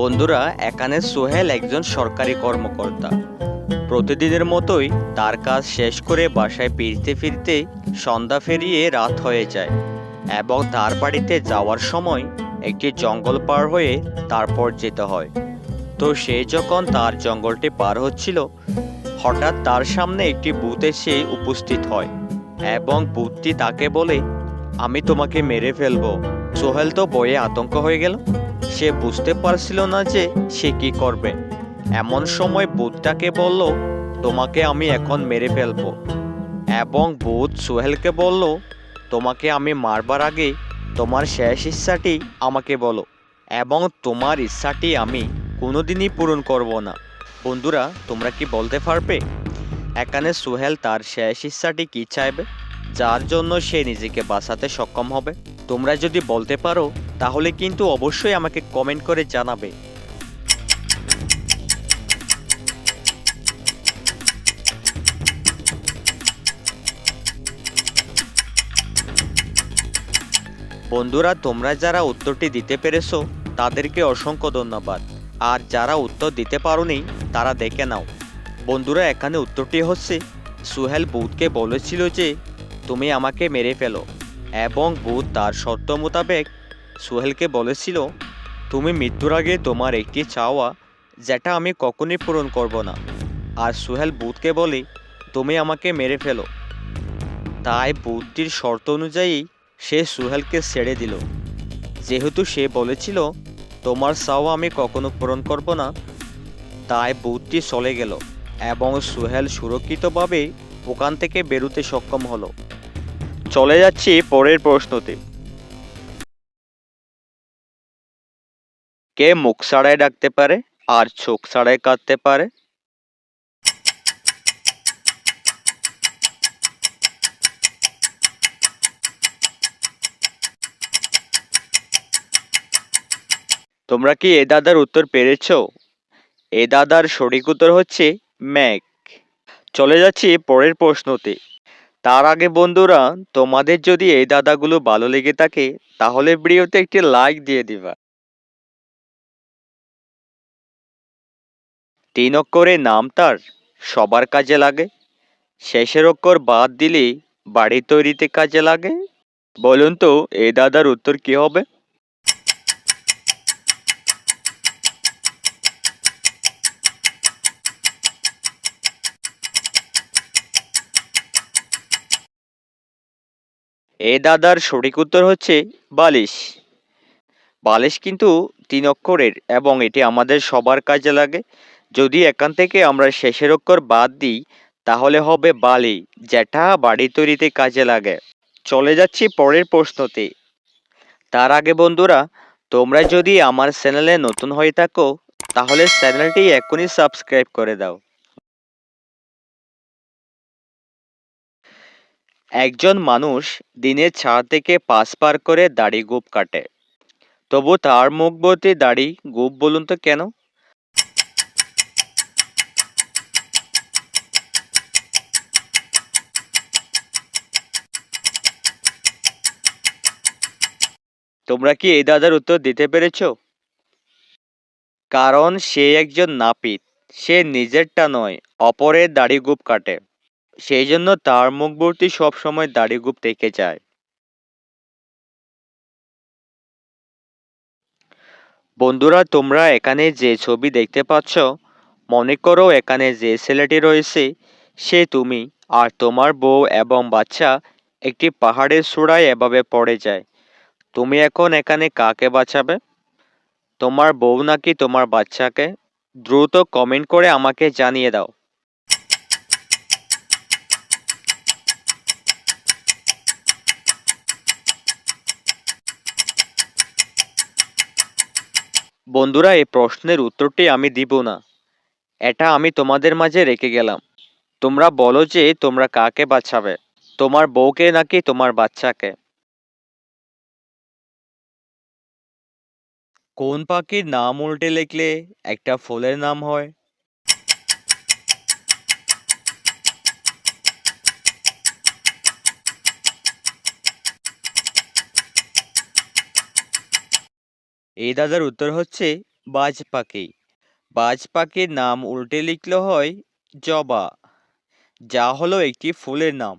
বন্ধুরা, এখানে সোহেল একজন সরকারি কর্মকর্তা। প্রতিদিনের মতোই তার কাজ শেষ করে বাসায় ফিরতে ফিরতে সন্ধ্যা ফেরিয়ে রাত হয়ে যায় এবং তার বাড়িতে যাওয়ার সময় একটি জঙ্গল পার হয়ে তারপর যেতে হয়। তো সে যখন তার জঙ্গলটি পার হচ্ছিল, হঠাৎ তার সামনে একটি ভূত এসে উপস্থিত হয় এবং ভূতটি তাকে বলে, আমি তোমাকে মেরে ফেলব। সোহেল তো বয়ে আতঙ্ক হয়ে গেল। সে বুঝতে পারছিল না যে সে কি করবে। এমন সময় বুধটাকে বলল, তোমাকে আমি এখন মেরে ফেলব। এবং বুধ সোহেলকে বলল, তোমাকে আমি মারবার আগে তোমার শেষ ইচ্ছাটি আমাকে বলো, এবং তোমার ইচ্ছাটি আমি কোনোদিনই পূরণ করব না। বন্ধুরা, তোমরা কি বলতে পারবে? এখানে সোহেল তার শেষ ইচ্ছাটি কি চাইবে? যার জন্য সে নিজেকে বাঁচাতে সক্ষম হবে। তোমরা যদি বলতে পারো, তাহলে কিন্তু অবশ্যই আমাকে কমেন্ট করে জানাবে। বন্ধুরা, তোমরা যারা উত্তরটি দিতে পেরেছ, তাদেরকে অসংখ্য ধন্যবাদ। আর যারা উত্তর দিতে পারোনি, তারা দেখে নাও। বন্ধুরা, এখানে উত্তরটি হচ্ছে, সুহেল বুধকে বলেছিল যে তুমি আমাকে মেরে ফেলো। এবং বুধ তার শর্ত মোতাবেক সোহেলকে বলেছিল, তুমি মৃত্যুর আগে তোমার একটি চাওয়া, যেটা আমি কখনই পূরণ করব না। আর সোহেল বুধকে বলে, তুমি আমাকে মেরে ফেলো। তাই বুধটির শর্ত অনুযায়ী সে সুহেলকে ছেড়ে দিল। যেহেতু সে বলেছিল, তোমার চাওয়া আমি কখনো পূরণ করব না। তাই বুধটি চলে গেল এবং সুহেল সুরক্ষিতভাবে ওখান থেকে বেরোতে সক্ষম হলো। চলে যাচ্ছি পরের প্রশ্নতে। কে মুখ ছাড়াই ডাকতে পারে, আর চোখ ছাড়াই কাঁদতে পারে? তোমরা কি এ দাদার উত্তর পেরেছ? এ দাদার সঠিক উত্তর হচ্ছে ম্যাক চলে যাচ্ছি পরের প্রশ্নতে। তার আগে বন্ধুরা, তোমাদের যদি এই দাদাগুলো ভালো লেগে থাকে, তাহলে ভিডিওতে একটি লাইক দিয়ে দিবা। তিন অক্ষরে নাম তার, সবার কাজে লাগে। শেষের অক্ষর বাদ দিলে বাড়ি তৈরিতে কাজে লাগে। বলুন তো, এই দাদার উত্তর কি হবে? এ দাদার সঠিক উত্তর হচ্ছে বালিশ। বালিশ কিন্তু তিন অক্ষরের এবং এটি আমাদের সবার কাজে লাগে। যদি এখান থেকে আমরা শেষের অক্ষর বাদ দিই, তাহলে হবে বালি, যেটা বাড়ি তৈরিতে কাজে লাগে। চলে যাচ্ছি পরের প্রশ্নতে। তার আগে বন্ধুরা, তোমরা যদি আমার চ্যানেলে নতুন হয়ে থাকো, তাহলে চ্যানেলটি এখনই সাবস্ক্রাইব করে দাও। একজন মানুষ দিনে চার থেকে পাঁচ বার করে দাড়ি গোপ কাটে। তবু তার মুখ ভর্তি দাড়ি গোপ বলুন তো কেন? তোমরা কি এই দাদার উত্তর দিতে পেরেছ? কারণ সে একজন নাপিত। সে নিজেরটা নয়, অপরের দাড়ি গোপ কাটে। সেই জন্য তার মুখ ভর্তি সবসময় গোপ থেকে যায়। বন্ধুরা, তোমরা এখানে যে ছবি দেখতে পাচ্ছ, মনে করো এখানে যে ছেলেটি রয়েছে, সে তুমি। আর তোমার বউ এবং বাচ্চা একটি পাহাড়ের চূড়ায় এভাবে পড়ে যায়। তুমি এখন এখানে কাকে বাঁচাবে? তোমার বউ নাকি তোমার বাচ্চাকে? দ্রুত কমেন্ট করে আমাকে জানিয়ে দাও। বন্ধুরা, এই প্রশ্নের উত্তরটি আমি দিব না। এটা আমি তোমাদের মাঝে রেখে গেলাম। তোমরা বলো যে তোমরা কাকে বাঁচাবে তোমার বউকে নাকি তোমার বাচ্চাকে? কোন পাখির নাম উল্টে লিখলে একটা ফুলের নাম হয়? এই দাদার উত্তর হচ্ছে বাজ পাখি বাজ পাখির নাম উল্টে লিখলে হয় জবা, যা হলো একটি ফুলের নাম।